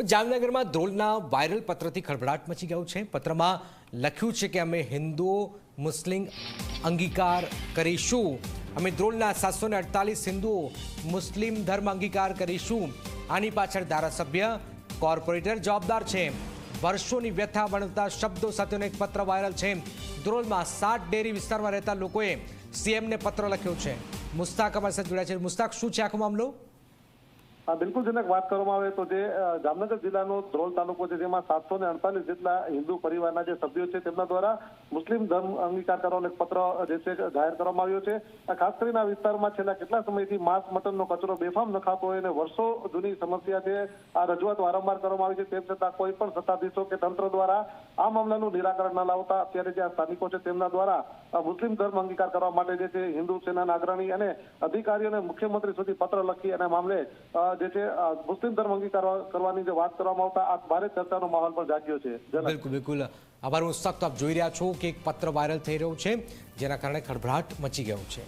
જામનગરમાં ધ્રોલના વાયરલ પત્રથી ખળભળાટ મચી ગયો છે. પત્રમાં લખ્યું છે કે અમે હિન્દુઓ મુસ્લિમ અંગીકાર કરીશું. અમે ધ્રોલના સાતસો ને અડતાલીસ હિન્દુઓ મુસ્લિમ ધર્મ અંગીકાર કરીશું. આની પાછળ ધારાસભ્ય, કોર્પોરેટર જવાબદાર છે. વર્ષોની વ્યથા વણવતા શબ્દો સાથેનો એક પત્ર વાયરલ છે. ધ્રોલમાં સાત ડેરી વિસ્તારમાં રહેતા લોકોએ સીએમને પત્ર લખ્યો છે. મુસ્તાક અમારી સાથે જોડાયા છે. મુસ્તાક, શું છે આખો મામલો? બિલકુલ જનક, વાત કરવામાં આવે તો જે જામનગર જિલ્લાનો ધ્રોલ તાલુકો છે, જેમાં સાતસો ને અડતાલીસ જેટલા હિન્દુ પરિવારના જે સભ્યો છે, તેમના દ્વારા મુસ્લિમ ધર્મ અંગીકાર કરવાનો એક પત્ર જે છે, જાહેર કરવામાં આવ્યો છે. ખાસ કરીને આ વિસ્તારમાં છેલ્લા કેટલા સમયથી માંસ મટનનો કચરો બેફામ નખાતો હોય અને વર્ષો જૂની સમસ્યા છે, આ રજૂઆત વારંવાર કરવામાં આવી છે. તેમ છતાં કોઈ પણ સત્તાધીશો કે તંત્ર દ્વારા આ મામલાનું નિરાકરણ ન લાવતા અત્યારે જે આ સ્થાનિકો છે, તેમના દ્વારા મુસ્લિમ ધર્મ અંગીકાર કરવા માટે જે છે, હિન્દુ સેનાના અગ્રણી અને અધિકારીઓને મુખ્યમંત્રી સુધી પત્ર લખી અને મામલે જે છે મુસ્લિમ ધર્મ અંગીકાર કરવાની જે વાત કરવામાં આવતા આ ભારે ચર્ચાનો માહોલ પણ જાગ્યો છે. બિલકુલ બિલકુલ. આભાર, હું તો આપ જોઈ રહ્યા છો કે એક પત્ર વાયરલ થઈ રહ્યો છે, જેના કારણે ખળભળાટ મચી ગયો છે.